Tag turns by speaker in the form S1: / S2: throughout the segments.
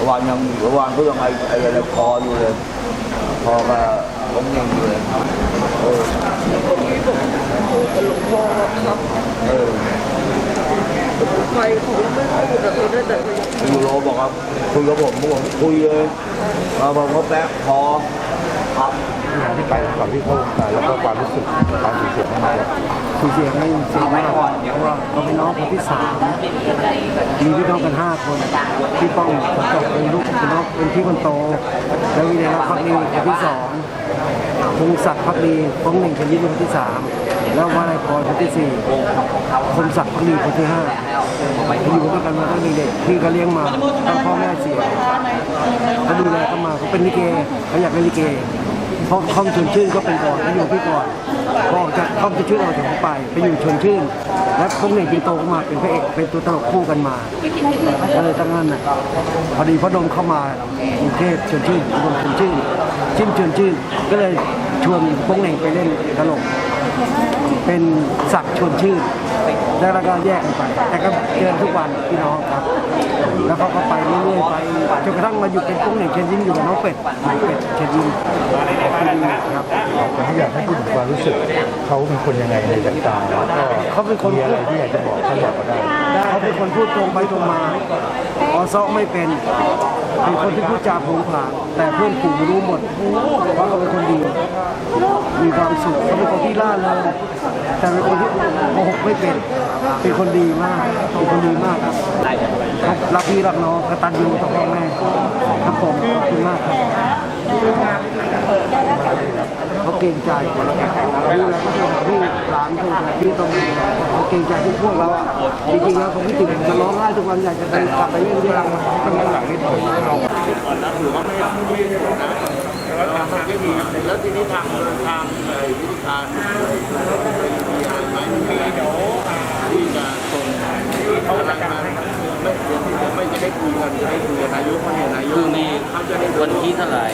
S1: เมื่อวานยังเมื่อวานก็ยั
S2: งไอไออะไรคออยู่เลยคอก็ล้มยังอยู่เลยเออเออ
S1: ใครผมไม่พูดแบบนี้แต่
S2: ยูโรบอกว่าคุยกับผมผมคุยเลยมาผมก็แป๊บพอครับ
S3: อย่างที่ไปก่อนที่เข้าวงการแล้วก็ความรู้สึกการสูญเสียของเราสูญเสียไม่เสียมากเราะว่าเราเป็นน้องคนที่สามมีพี่น้องกันห้าคนพี่ป้องคนโตเป็นลูกเป็นน้องเป็นพี่คนโต แล้ววิเดรักพักดีคนที่สองพงศักดิ์พักดีพงหนึ่งคนยี่คนที่สามแล้ววาลัยพรคนที่สี่คมศักดิ์พักดีคนที่ห้าเขาอยู่ด้วยกันมาตั้งแต่เด็กพี่ก็เลี้ยงมาตั้งพ่อแม่เสียเขาดูแลเขามาเขาเป็นลิเกเขาอยากเป็นลิเก เพราะข้อมชวนชื่นก็เป็นก่อนเขาอยู่พี่ก่อนพอออกจากข้อมชวนชื่นออกจากผมไปไปอยู่ชวนชื่น แล้วพวกเน่งเป็นโตขึ้นมาเป็นพระเอกเป็นตัวตลกคู่กันมาก็เลยตั้งนั้นน่ะพอดีพ่อดมเข้ามากรุงเทพชวนชื่นอุดมชวนชื่นชื่นชวนชื่นก็เลยชวนพวกเน่งไปเล่นตลก เป็นศักดิ์ชวนชื่นแล้วเราก็แยกกันไปแต่ก็เจอทุกวันพี่น้องครับ แล้วเขาก็ไปเรื่อยๆไปจนกระทั่งมาอยู่เป็นกุ้งเหน่งเชนยิ้มอยู่กับน้องเป็ดเป็ดเชนยิ้มครับ
S4: แต่ถ้าอยากให้พูดถึงความรู้สึกเขาเป็นคนยังไงในสายตาแล้วก็
S3: เขาเป็นคน
S4: มีอะไรที่อยากจะบอกท่านบอกก็ได้
S3: เป็นคนพูดตรงไปตรงมาออซอไม่เป็นเป็นคนที่พูดจาผงผางแต่เพื่อนฝูงรู้หมดเพราะเขาเป็นคนดีมีความสุขเขาเป็นคนที่ล่าเริงแต่เป็นคนที่โกหกไม่เป็น เป็นคนดีมากเป็นคนดีมากครับรักพี่รักน้องกตัญญูต่อพ่อแม่ครับผมขอบคุณมากครับ เขาเกรงใจดูแลก็คือพี่หลานคือพี่ต้องเขาเกรงใจพวกพวกเราอะจริงๆแล้วผมคิดถึงจะร้องไห้ทุกวันอยากจะกลับไปเล่นด้วยกันต้องหลังนิดหน่อย
S2: แล้วทีนี้ทางทางไอ้วิธีการที่จะส่งอะไรมาไม่ไม่จะได้คุยกันให้คุยนายกเขาเนี่ยนายก
S5: คือมี
S2: เขาจะได้
S5: วันที่เท่าไหร่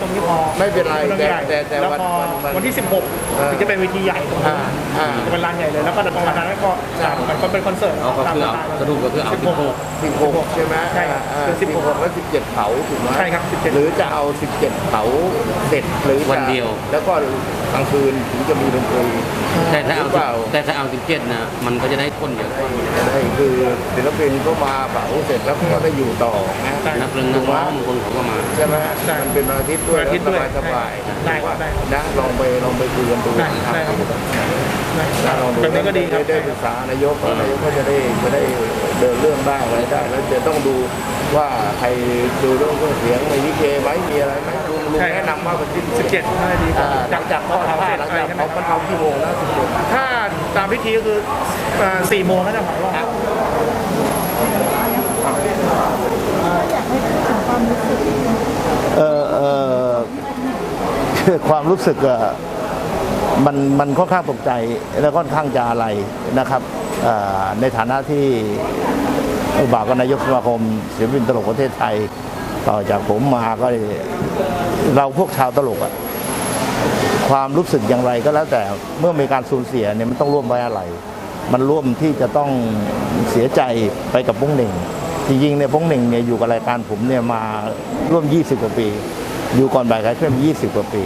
S6: ตรงนี้พอ
S2: ไม่เป็นไร
S6: ตรง
S2: แต่
S6: ใหญ่
S2: แต่แต่
S6: แล้ว
S2: วัน
S6: พอ
S2: วัน
S6: วันที่ 16 ถึงจะเป็นเวทีใหญ่ตรงนี้
S2: อ่าอ่า
S6: จะเป็นลานใหญ่เลยแล้วก็ตรงลานนั้นก็จัดมันก็เป็นคอนเสิร์ต
S5: เอาก็คือเอาสรุปก็คือเอา
S6: 16
S2: สิบหกใช่ไหม
S6: ใช่ครับ
S2: อ่า
S6: คือ
S2: สิบหก
S6: 16
S2: แล้วสิบเจ็ดเผาถูกไหม
S6: ใช่ครับ17
S2: หรือจะเอาสิบเจ็ดเผาเสร็จหรือจะ
S5: วันเดียว
S2: แล้วก็กลางคืนถึงจะมีดนตรี
S5: แต่ถ้าเอา
S2: หรือเปล่า
S5: แต่ถ้าเอา17นะมันก็จะได้คนเยอะกว่า
S2: ใช่คือศิลปินก็มาเผาเสร็จแล้วก็ได้อยู่ต่อนะ
S5: นักเรียนนักร้องบางคนเขาก็มา
S2: ใช่ไหมมันเป็นวันอาทิตย์ด้วย
S6: วันอาทิตย์ด้วย
S2: สบายๆ
S6: ได้ครับได้
S2: นะลองไปลองไปคุยกันดู
S6: ได้
S2: นะค
S6: ได้
S2: รับ
S6: ครับได้
S2: ถ้าลองดู
S6: แบบนี้ก็ดีครับ
S2: ได้ปรึกษานายกนายกก็จะได้จะได้เดินเรื่องได้อะไรได้ แล้วจะต้องดูว่าใครดูเรื่องเครื่องเสียงมีวิเคไหมมีอะไรไหมลุงลุง
S6: ใช่ครับ
S2: แนะนำว่าเป็นที่
S6: 17น่าจะดีกว่า
S2: อ่าหลังจากเขาทำเสร็จหลังจาก
S6: ใช่ไหม
S2: เขามันทำกี่โมงแล้วสิบเจ็ด
S6: ถ้าตามพิธีก็คือ4โมงน่าจะเผารอบ
S4: เออเออคือความรู้สึก อะมันมันค่อนข้างตกใจและค่อนข้างจะอะไรนะครับในฐานะที่บ่าวกับนายกสมาคมศิลปินตลกประเทศไทย ต่อจากผมมาก็เราพวกชาวตลกอะความรู้สึกอย่างไรก็แล้วแต่เมื่อมีการสูญเสียเนี่ยมันต้องร่วมไว้อะไร มันร่วมที่จะต้องเสียใจไปกับป้งหนึ่ง จริงๆเนี่ยป้งหนึ่งเนี่ยอยู่กับรายการผมเนี่ยมาร่วม 20 กว่าปี อยู่ก่อนบ่ายคลายเครียด20 กว่าปี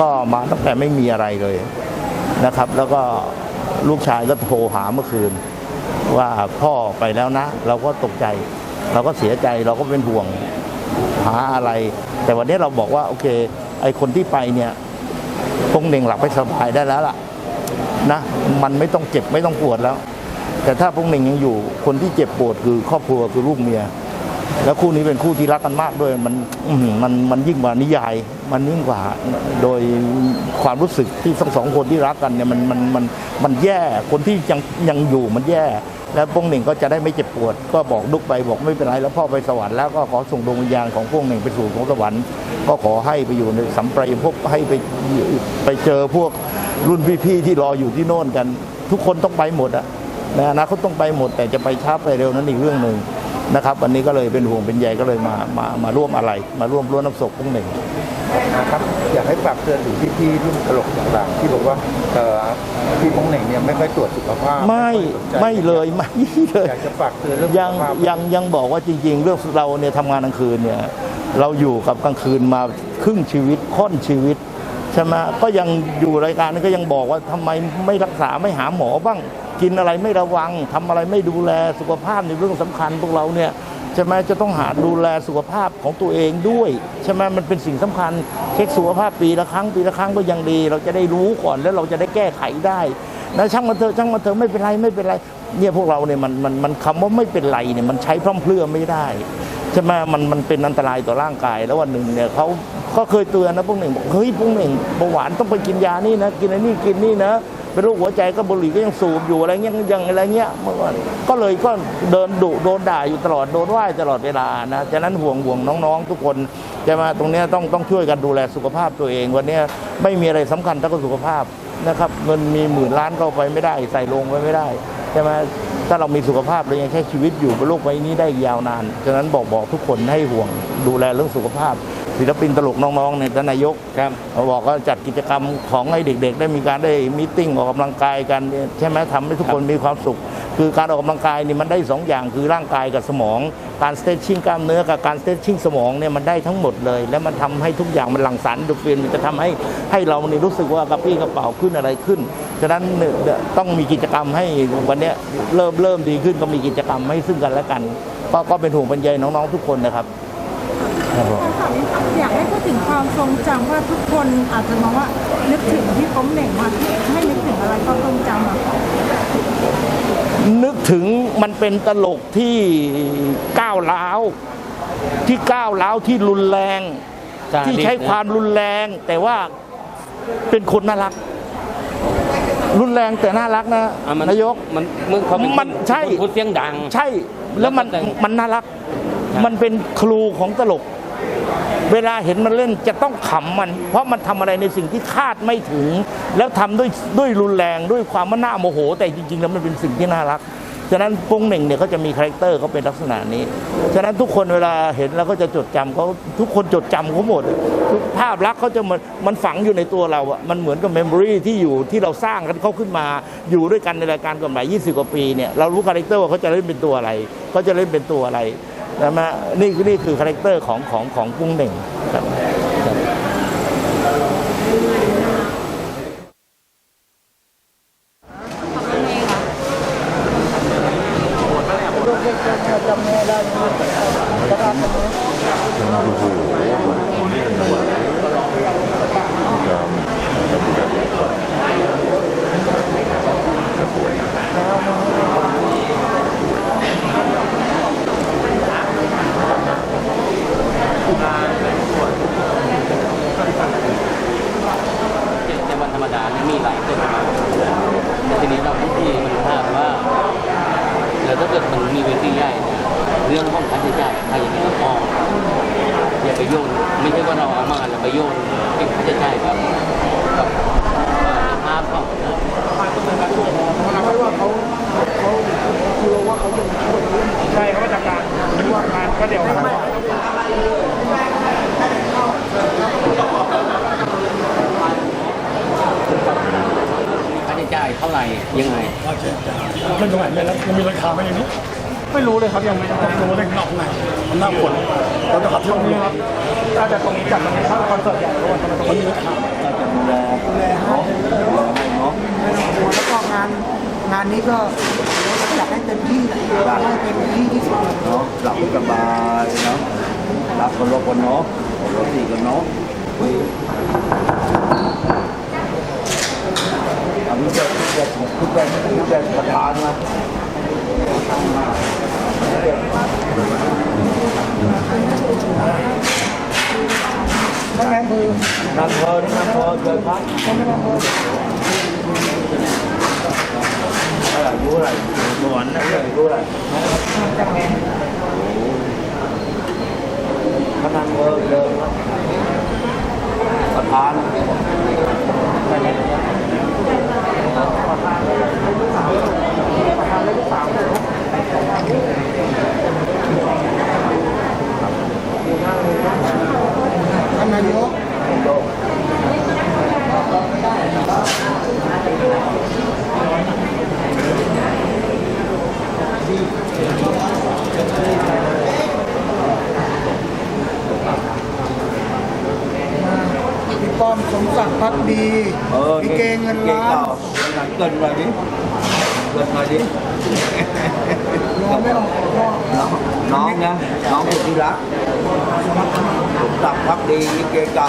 S4: ก็มาตั้งแต่ไม่มีอะไรเลยนะครับ แล้วก็ลูกชายก็โทรหาเมื่อคืน ว่าพ่อไปแล้วนะ เราก็ตกใจ เราก็เสียใจเราก็เป็นห่วงหาอะไร แต่วันนี้เราบอกว่าโอเค ไอคนที่ไปเนี่ยพงหนึ่งหลับไปสบายได้แล้วล่ะนะมันไม่ต้องเจ็บไม่ต้องปวดแล้ว แต่ถ้าพงเหน่งยังอยู่ คนที่เจ็บปวดคือครอบครัวคือลูกเมีย แล้วคู่นี้เป็นคู่ที่รักกันมากด้วย มันมันมันยิ่งกว่านิยาย มันยิ่งกว่า โดยความรู้สึกที่ทั้งสองคนที่รักกันเนี่ยมันมันมันมันแย่คนที่ยังยังอยู่มันแย่ แล้วพวงเหนึ่งก็จะได้ไม่เจ็บปวด ก็บอกดุกไปบอกไม่เป็นไรแล้วพ่อไปสวรรค์แล้วก็ขอส่งดวงวิญญาณของพวงเหนึ่งไปสู่ของสวรรค์ ก็ขอให้ไปอยู่ในสัมปรายภพให้ไปไปเจอพวกรุ่นพี่ๆที่รออยู่ที่โน่นกัน ทุกคนต้องไปหมดอะ ในอนาคตต้องไปหมด แต่จะไปช้าไปเร็วนั้นอีกเรื่องหนึ่งนะครับ วันนี้ก็เลยเป็นห่วงเป็นใยก็เลยมามามาร่วมอะไร มาร่วมร่วมน้ำศพพวกหนึ่ง
S3: นะครับอยากให้ฝากเตือนถึงพี่ๆรุ่นตลกต่างๆที่บอกว่าเอ่อพี่พงเหน่งเนี่ยไม่ค่อยตรวจสุขภาพ
S4: ไม่
S3: ค่อยสนใจ
S4: ไม่เลยไม่เลย
S3: อยากจะฝากเตือนเรื่อง
S4: ยัง
S3: สุขภาพ
S4: ยังยังบอกว่าจริง ๆ เรื่องเราเนี่ยทำงานกลางคืนเนี่ยเราอยู่กับกลางคืนมาครึ่งชีวิตค่อนชีวิต ใช่ไหมก็ยังอยู่รายการนี้ก็ยังบอกว่าทำไมไม่รักษาไม่หาหมอบ้าง กินอะไรไม่ระวังทำอะไรไม่ดูแลสุขภาพในเรื่องสำคัญพวกเราเนี่ยใช่ไหมจะต้องหาดูแลสุขภาพของตัวเองด้วยใช่ไหมมันเป็นสิ่งสำคัญเช็คสุขภาพปีละครั้งปีละครั้งก็ยังดี เราจะได้รู้ก่อนแล้วเราจะได้แก้ไขได้นะช่างมันเถอะช่างมันเถอะไม่เป็นไรไม่เป็นไรเนี่ยพวกเราเนี่ยมันมันมันคำว่าไม่เป็นไรเนี่ยมันใช้พร่ำเพรื่อไม่ได้ใช่ไหมมันมันเป็นอันตรายต่อร่างกาย แล้ววันหนึ่งเนี่ยเขา ก็เคยเตือนนะพวกหนึ่งบอกเฮ้ยพวกหนึ่งเบาหวานต้องไปกินยานี่นะ กินไอ้นี่กินนี่นะเป็นโรคหัวใจก็บุหรี่ก็ยังสูบอยู่อะไรเงี้ยยังอะไรเงี้ยเมื่อก่อนก็เลยก็เดินดุโดนด่าอยู่ตลอดโดนว่าตลอดเวลานะฉะนั้นห่วงห่วงน้องๆ ทุกคนจะมาตรงนี้ต้องต้องช่วยกันดูแลสุขภาพตัวเอง วันนี้ไม่มีอะไรสำคัญเท่ากับสุขภาพนะครับเงินมีหมื่นล้านเข้าไปไม่ได้ใส่ลงไปไม่ได้ใช่ไหมถ้าเรามีสุขภาพเรายังแค่ชีวิตอยู่บนโลกใบนี้ได้ยาวนานฉะนั้นบอกบอกทุกคนให้ห่วงดูแลเรื่องสุขภาพ ศิลปินตลกน้องๆเนี่ยท่านนายกครับบอกก็จัดกิจกรรมของให้เด็ก ๆ ได้มีการได้มีติ้งออกกำลังกายกัน ใช่ไหมทำให้ทุกคนมีความสุข คือการออกกำลังกายนี่มันได้สองอย่างคือร่างกายกับสมอง การสเต t ชิ่งกล้ามเนื้อกับการสเต t ชิ่งสมองเนี่ยมันได้ทั้งหมดเลย แล้วมันทำให้ทุกอย่างมันหลั่งสารดูฟินมันจะทำให้ให้เรานี่รู้สึกว่ากระปี้กระเป๋าขึ้นอะไรขึ้นฉะนั้นต้องมีกิจกรรมให้วันนี้เริ่มเริ่มดีขึ้นก็มีกิจกรรมให้ซึ่งกันและกัน ก็ก็เป็นห่วงเป็นใยน้องๆทุกคนนะครับ ครับผม
S7: อยากให้พูดถึงความทรงจำว่าทุกคนอาจจะมองว่านึกถึงพี่ป้มเหน่งมาให้นึกถึงอะไรความทรงจำอะ
S4: นึกถึงมันเป็นตลกที่ก้าวร้าวที่ก้าวร้าวที่รุนแรงที่ใช้ความรุนแรง แต่ว่าเป็นคนน่ารัก รุนแรงแต่น่ารักนะ
S5: อะมัน
S4: นายก
S5: มันมึงเขาเป็น
S4: มันใช่
S5: พูดเสียงดัง
S4: ใช่แล้วมัน
S5: แล้วก็แต่ง
S4: มันน่ารัก
S5: ครับ
S4: มันเป็นครูของตลก เวลาเห็นมันเล่นจะต้องขำมัน เพราะมันทำอะไรในสิ่งที่คาดไม่ถึง แล้วทำด้วยด้วยรุนแรงด้วยความว่าน่าโมโห แต่จริง ๆ แล้วมันเป็นสิ่งที่น่ารักฉะนั้นปงเหน่งเนี่ยเขาจะมีคาแรคเตอร์เขาเป็นลักษณะนี้ ฉะนั้นทุกคนเวลาเห็นแล้วก็จะจดจำเขาทุกคนจดจำเขาหมด ทุกภาพลักษณ์เขาจะมันมันฝังอยู่ในตัวเราอะมันเหมือนกับเมมโมรีที่อยู่ที่เราสร้างกันเขาขึ้นมา อยู่ด้วยกันในรายการก่อนหมาย 20 กว่าปีเนี่ยเรารู้คาแรคเตอร์ว่าเขาจะเล่นเป็นตัวอะไรเขาจะเล่นเป็นตัวอะไร นะมานี่นี่คือคาแรคเตอร์ของของของกุ้งเด่งครับ
S5: จำไม่ได้นวันธรรมดาเนี่ยมีหลายคนมาแต่ทีนี้เราทุกทีมันพลาดว่า แล้วถ้าเกิดมันมีเวทีใหญ่เนี่ยเรื่องของค่าใช้จ่ายค่าอย่างนี้เราอ้อมอย่าไปโยน ไม่ใช่ว่าเราเอามาแล้วไปโยนเก็บค่าใช้จ่ายกับกับเอ่อภาพของนะ
S6: ใช่เขาจากการว่าการก็เดี๋ยว
S5: ค่าใช้จ่ายเท่าไหร่ยังไง
S6: มันตรงไหนไม่แล้วมันมีราคาไหมอย่างนี้ ไม่รู้เลยครับยังไม่รู้เลยนอกไหนมันน่าปวดเราจะขับช่วงนี้ครับถ้าจะตรงนี้จัดตรงนี้ถ้าคอนเสิร์ตใหญ่ก็วันตรงนี้นะครับ
S8: แล้วก็งานงานนี้ก็ อยากให้เต็มที่แหละอยากให้เต็มที่ที่สุด
S3: เนาะหลับสบายเนาะ
S2: รับคนรบคนเนาะคนรบสี่กันเนาะอันนี้จะจะทุกแบบทุกแบบประธานนะ
S8: นั่นแหละคือ
S2: นั่งเพลินนั่งเพลินเดินพัก อะไรรู้อะไรสวนนะรู้อะไร พนังเพลินเดินประธาน
S8: ท่านนายกพี่ป้อมสมศักดิ์พักดี
S2: เออ
S8: พี่เกเงินล้าน
S2: หลังเกินมาดิเกินมาดิ
S8: รอไม่ออกรอ
S2: น้องน้องนะน้องสุดที่รักสมศักดิ์พักดีลิเกเก่า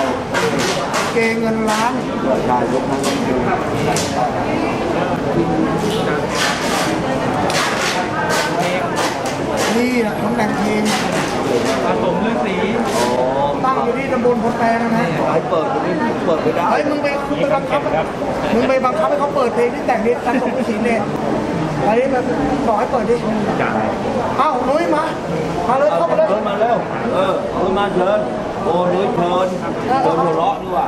S8: เกเงินล้าน
S2: เกิดนายกทั้งนี้
S8: นี่ แหละตำแหน่งเพลง
S2: โอ้
S8: ตั้งอยู่ที่ตำบลพลแปงนะ
S2: ให้เปิดตรงนี้เปิดไม่ได้
S8: เฮ้ยมึงไปมึงไปบังคับมึงไปบังคับให้เขาเปิดเพลงที่แต่งนี้ตั้งตรงที่สีเนี่ยไปดิแบบบอกให้เปิดดิเอ้านุ้ยมามาเลยเข้ามาเลย
S2: เชิญมาเร็วเออเชิญมาเชิญโอ้นุ้ยเชิญเชิญหัวเราะดีกว่า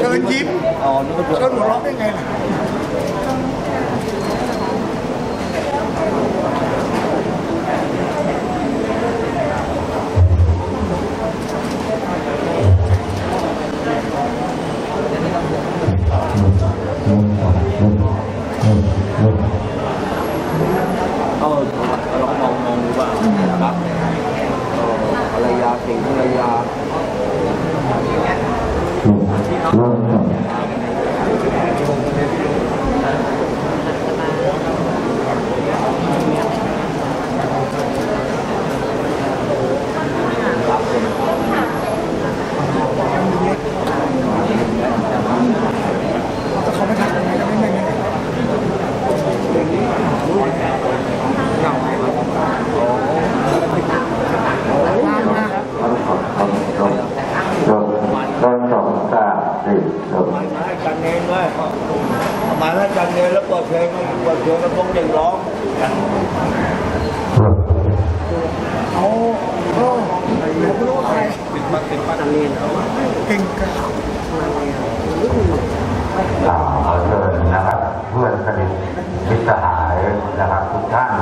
S8: เชิญยิ้ม
S2: อ๋อนี่ก็เชิ
S8: เชิ
S2: ญ
S8: ญหัวเราะได้ไงล่ะ
S2: รรยงภรรยา
S8: แต่เขาไม่ทำยังไงก็ไม่ไม่ไม่ตามมา
S2: หมายให้จันเองเลยหมายให้จันเองแล้วเปิดเพลงเปิดเพลงแล้วพงเด็กร้อง
S8: เอาโอ้เดี๋ยวไม่รู้ว่าใครเป็นปักเป็นปักเรียนเก่งกัน
S9: ขอเชิญนะครับเพื่อนสนิทมิตรสหายนะครับทุกท่าน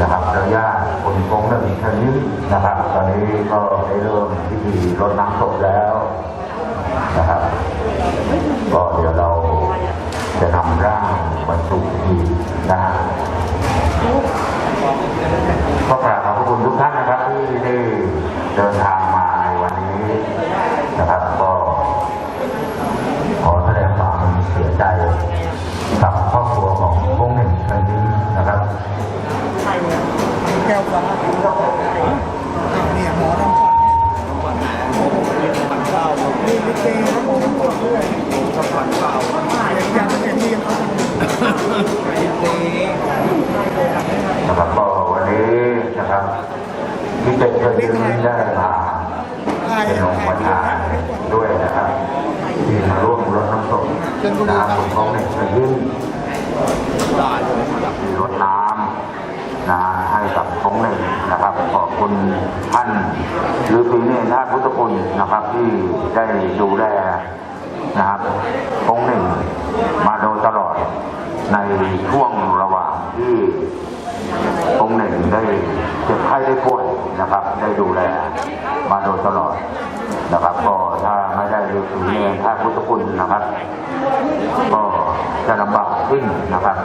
S9: นะครับเจ้าญาติคนคงและมีชนิดนะครับ ตอนนี้ก็ได้เริ่มพิธี รดน้ำศพแล้วนะครับ ก็เดี๋ยวเราจะนำร่างบรรจุพิธีนะฮะก็กราบขอบคุณทุกท่านนะครับที่ได้ จะ
S8: เป็นดีเขา
S2: ตี
S9: นะครับก็วันนี้นะครับที่เป็นเชิญยิ้มได้มาเป็นองค์ประธานด้วยนะครับที่มาร่วมรดน้ำศพนะครับคุณพงษ์หนึ่งเชิญยิ้ม
S2: รับ
S9: รดน้ำนะให้กับพงษ์หนึ่งนะครับ ขอบคุณท่านหรือปีนี้ท่านพุทธคุณนะครับที่ได้ดูแลนะครับพงษ์หนึ่งมาโดยตลอดในช่วงระหว่างที่องค์หนึ่งได้เจ็บไข้ได้ป่วยนะครับ ได้ดูแลมาโดยตลอดนะครับ ก็ถ้าไม่ได้ดูถึงเนรท่าพุทธคุณนะครับก็ จะลำบากขึ้นนะครับ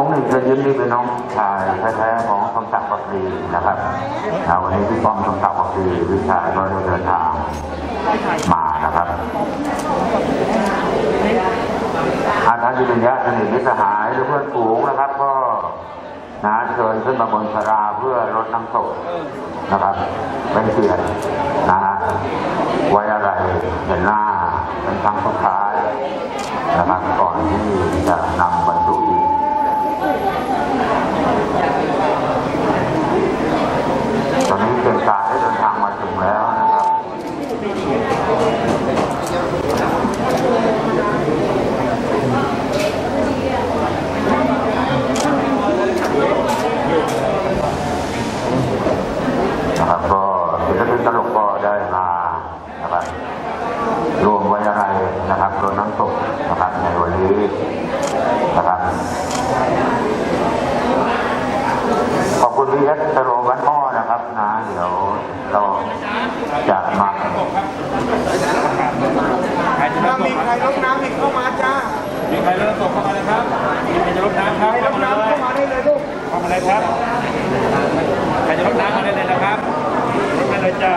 S9: องหนึ่งเชิญยิ้มนี่เป็นน้องชายแท้ๆของสมศักดิ์ปักดีนะครับอ่าวันนี้พี่ป้อมสมศักดิ์ปักดีวิชาก็เดินทางมานะครับอาท่านที่เป็นญาติสนิทมิตรสหายหรือเพื่อนฝูงนะครับ ก็นะเชิญขึ้นมาบนสาราเพื่อรดน้ำศพนะครับเป็นเกียรตินะฮะ ไว้อะไรเห็นหน้าเป็นครั้งสุดท้ายนะครับก่อนที่จะนำบรรจุอีกตอนนี้เกียรติกายได้เดินทางมาถึงแล้วนะครับก็ศิลปินตลกก็ได้มานะครับรวมไว้อะไรนะครับรวมน้ำตกนะครับในวันนี้นะครับ ขอบคุณพี่เอสตโรวันพ่อนะครับนะเดี๋ยวเราจะมา
S8: ถ้ามีใครรดน้ำอีกเข้ามาจ้า
S10: มีใครเริ่มตกเข้ามาเลยครับมีใครจะรดน้ำครับ
S8: ใครรดน้ำเข้ามาได้เลยลูก
S10: เข้ามาเลยครับใครจะรดน้ำมาได้เลยนะครับรดมาเลยจ้า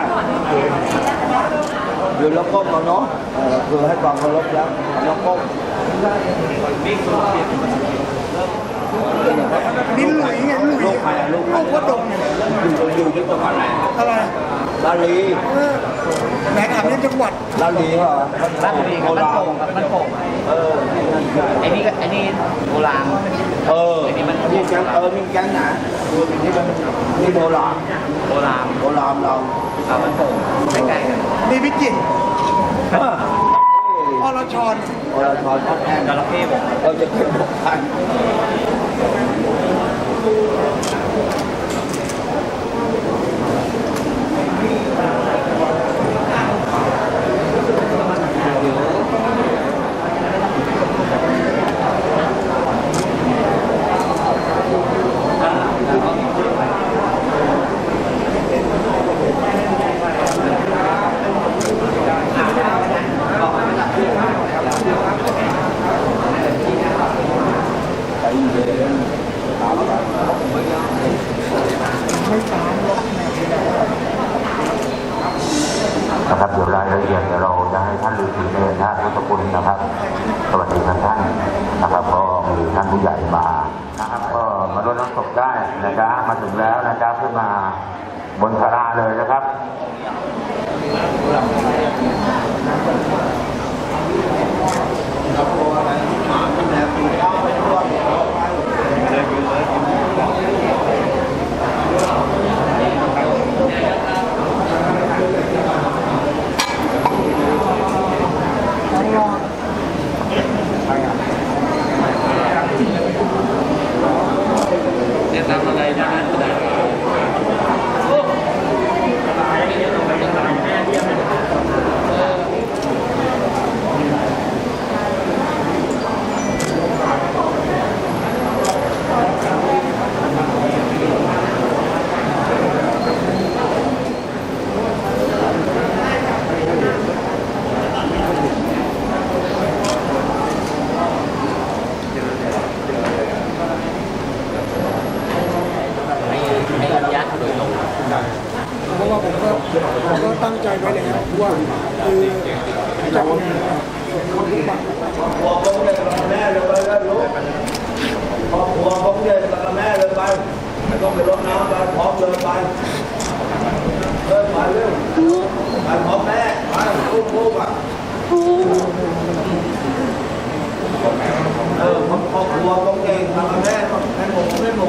S2: เดี๋ยวเราก้มเอาเนาะเออคือให้ความ เคารพแล้วเราก้ม
S8: ดินหลุยไงหลุย
S2: ลูกใครอะลูก
S8: กวัดดงเนี่ย
S2: อยู่อยู่ที่จังหวัดไหน
S8: อะไร
S2: ลาลี
S8: แหนถามเรื่องจังหวัด
S2: ลาลีเหรอลาลีโบราณ
S11: มับบ้านโป่ง
S2: เออ
S11: ไอ้นี่ก็ไอ้นี่โบราณ
S2: เออนี่มันนี่แก๊งเออนี่แก๊งนนี่มันนี่โบราณ
S11: โบราณ
S2: โบราณเรา
S11: เอานโป่งใกล้ๆกัน
S8: มีพิจิตร
S2: เออ
S8: อรชร
S2: โบราณทอนทัดแอน
S11: จระเข้บอก
S2: เราจะเป็นบอกท่าน
S9: นะครับเดี๋ยวรายละเอียดเดี๋ยวเราจะให้ท่านฤาษีเนรนะพุทธคุณนะครับ สวัสดีครับท่านนะครับก็มีท่านผู้ใหญ่มานะครับ ก็มารดน้ำศพได้นะจ๊ะมาถึงแล้วนะจ๊ะขึ้นมาบนศาลาเลยนะครับ
S11: แนะนำอะไรนะ ให้ให้ระยะโดยตรง
S8: เพราะว่าผมก็ผมก็ตั้งใจไว้แล้วว่าคือจะคนทุกบัตร
S2: หัวผมเด็กกับแม่เลยไปแล้วลูกครอบครัวผมเด็กกับแม่เลยไปไม่ต้องไปรดน้ำไปพร้อมเลยไปเดินไปเร็วไปพร้อมแม่ไปลูกลูกอะเออตัวผมเด็กกับแม่แม่หมูแม่หมู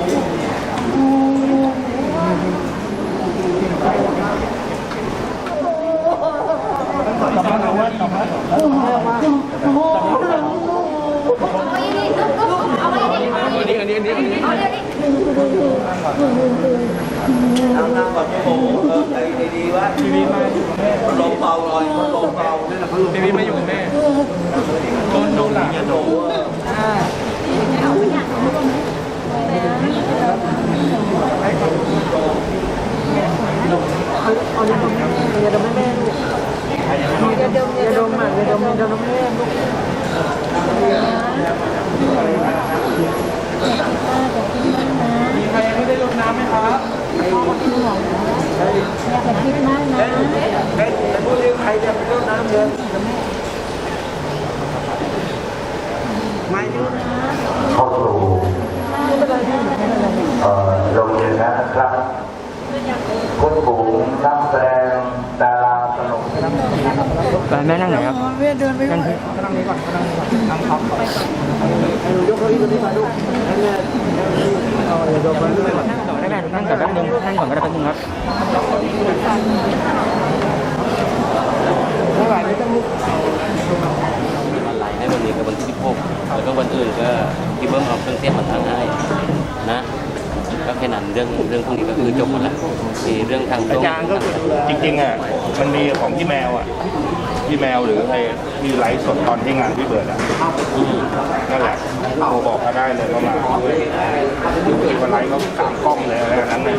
S2: นั่งนั่งแบบโอ้โหเออไอ้ดีๆวะทีวีมาลมเบาลอยลมเบาทีวีมาอยู่กับแม่โดนโดนหลังโดน
S10: มีใครยังไม่ได้รดน้ำไหมครับ
S2: ใครแต่พูดเรื่องใครจะไปรดน้ำเดิน
S9: เข้าสู่เอ่อโรงเรียนแล้วนะครับคุณปุ๋งนักแสดงดาราตลก
S12: ไปแม่นั่งไหนครับ
S13: เวียเดินไปก่อน
S12: ได้แม่นั่งก่อนแป๊บนึงนั่งก่อนก็ได้แป๊บนึงครับ
S5: วันไหลให้วันนี้กับวันที่16แล้วก็วันอื่นก็พี่เบิ้มเอาเครื่องเทศมาทางให้นะ ค่นั้นเรื่องเรื่องพวกนี้ก็คือจบหมดแล้วมีเรื่องทางตร
S10: อางจารย์ก็จริงๆอะมันมีของพี่แมวอะพี่แมวหรือใครที่ไลฟ์สดตอนที่งานพี่เบิร์ดอะนั่นแหละโทรบอกเขาได้เลยว่ามาที่วันไลฟ์เขาสามกล้องเลยอะไรนั้นเลย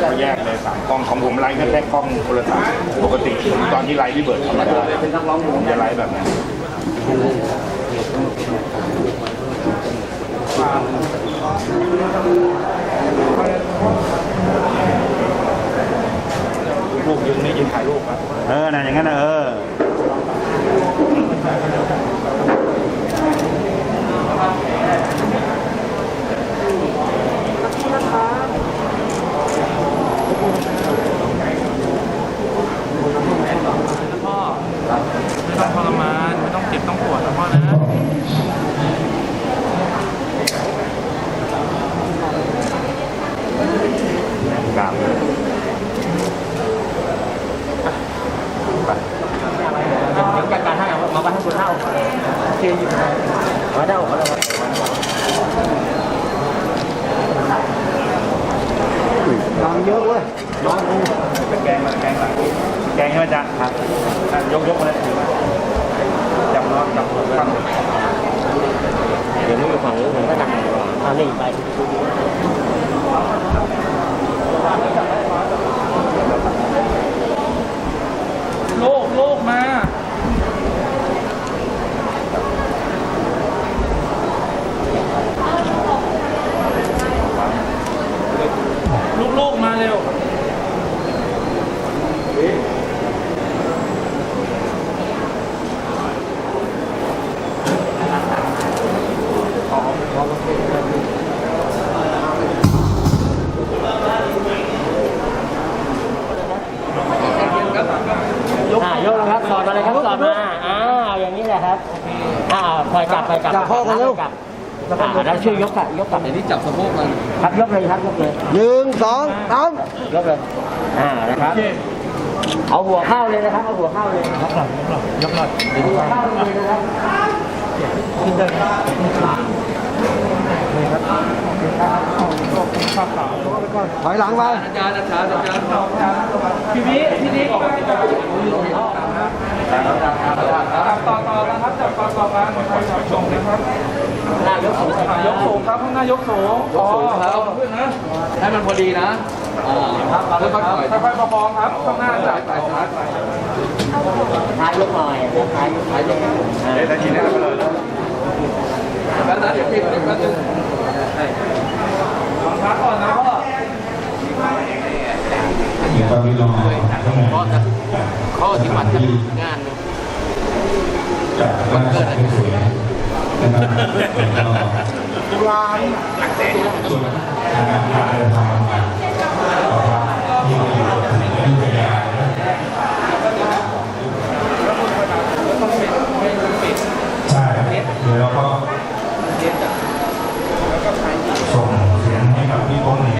S10: เขาแยกเลยสามกล้องของผมไลฟ์แค่แค่กล้องโทรศัพท์ปกติตอนที่ไลฟ์พี่เบิร์ดธรรมดาผมจะไลฟ์แบบนั้นรูปยืนนี่ยืนถ่ายรูปอะ
S1: เออนะอย่างนั้นนะเออ
S6: พ่อไม่ต้องทรมานไม่ต้องเจ็บต้องปวดนะพ่อนะ
S10: กลางเลย
S12: จัดการให้มาบ้านให้คุณเท่าโอเคอยู่มาเท่ามาเท่า
S3: หลัง เยอะเว้ย
S10: เป็นแกงมาแกงหลังแกงใช่ไหมจ๊ะครับยกยกมาเลยถือมาจับล้องจับล้อตั้ง
S12: เดี๋ยวมึงอยู่ฝั่งนู้ผมก็ดังเอานี่ไป
S6: โลกโลกมาลูกโลก มาเร็ว
S12: อ่ายกแล้วครับสอดมาเลยครับสอดมาอ้าวอย่างนี้แหละครับอ่าคอยจับคอยจับจับพ่อกันเร็ว อ่าแล้วช่วยยกอะยกกลับ
S5: เดี๋ยวนี้จับสะโพกมัน
S12: ครับยกเลยครับยกเลย
S3: หนึ่งสองสาม
S12: ยกเลยอ่านะครับเอาหัวเข้าเลยนะครับเอาหัวเข้าเลยยกหน่อยยกหน่อยยกหน่อยหัวเข้าเลยนะครับขึ้นได้ครับ
S3: ถอยหลังไป
S5: อาจารย์อาจารย์อาจารย์
S6: พี่วิพี่นิกจับต่อต่อกันครับจับต่อต่อกันใครจับส่งเลยครับ
S12: หน้ายกสูง
S6: อะยกสูงครับข้างหน้ายกสูง
S5: ยกสูงครับ
S6: ขึ้นนะ
S5: ให้มันพอดีนะอ่าค่อยๆปล่อย
S6: ค่อยๆประคองครับข้างหน้าจับ
S5: ไปซ้ายไป
S12: ท้ายยกหน่อยท้ายยกท้ายยกอ่า
S10: เดี๋ยวทีนี้ไปเลย
S5: แล้วนะเดี๋ยวพี่เดี๋ยวแป๊บนึง
S6: ลองพักก่อนนะพ่อ
S5: ข้อจะข้อที่มันจะงานมันเกิด นะครับ
S3: ร้าน
S9: ส่นการเดินทางมาที่ประยชน์ถึงยุทยาใช่แล้วก็